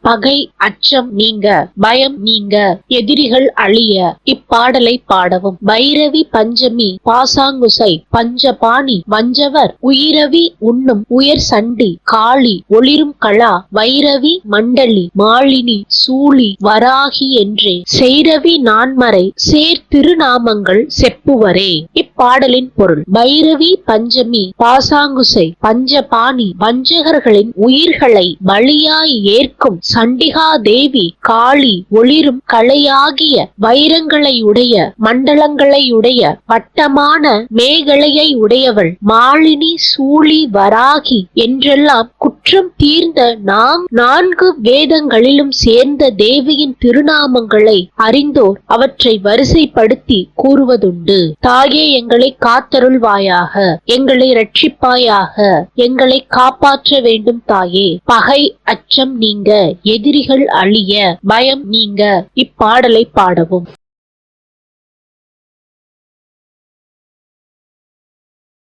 பகை அச்சம் நீங்க பயம் நீங்க எதிரிகள் அழிய இப்பாடலை பாடவும். பைரவி பஞ்சமி பாசாங்குசை பஞ்சபாணி வஞ்சவர் உயிரவி உண்ணும் உயர் சண்டி காளி ஒளிரும் கலா வைரவி மண்டலி மாலினி சூளி வராகி என்றே. செய்ரவி நான்மறை சேர் திருநாமங்கள் செப்புவரே. பாடலின் பொருள். பைரவி பஞ்சமி பாசாங்குசை பஞ்சபாணி வஞ்சகர்களின் உயிர்களை பலியாய் ஏற்கும் சண்டிகா தேவி காளி ஒளிரும் கலையாகிய வைரங்களையுடைய மண்டலங்களையுடைய வட்டமான மேகலையை உடையவள். மாலினி சூழி வராகி என்றெல்லாம் குற்றம் தீர்ந்த நாம் நான்கு வேதங்களிலும் சேர்ந்த தேவியின் திருநாமங்களை அறிந்தோர் அவற்றை வரிசைப்படுத்தி கூறுவதுண்டு. தாயே எங்களை காத்தருள்வாயாக எங்களை ரட்சிப்பாயாக எங்களை காப்பாற்ற வேண்டும் தாயே. பகை அச்சம் நீங்க எதிரிகள் அழிய பயம் நீங்க இப்பாடலை பாடவும்.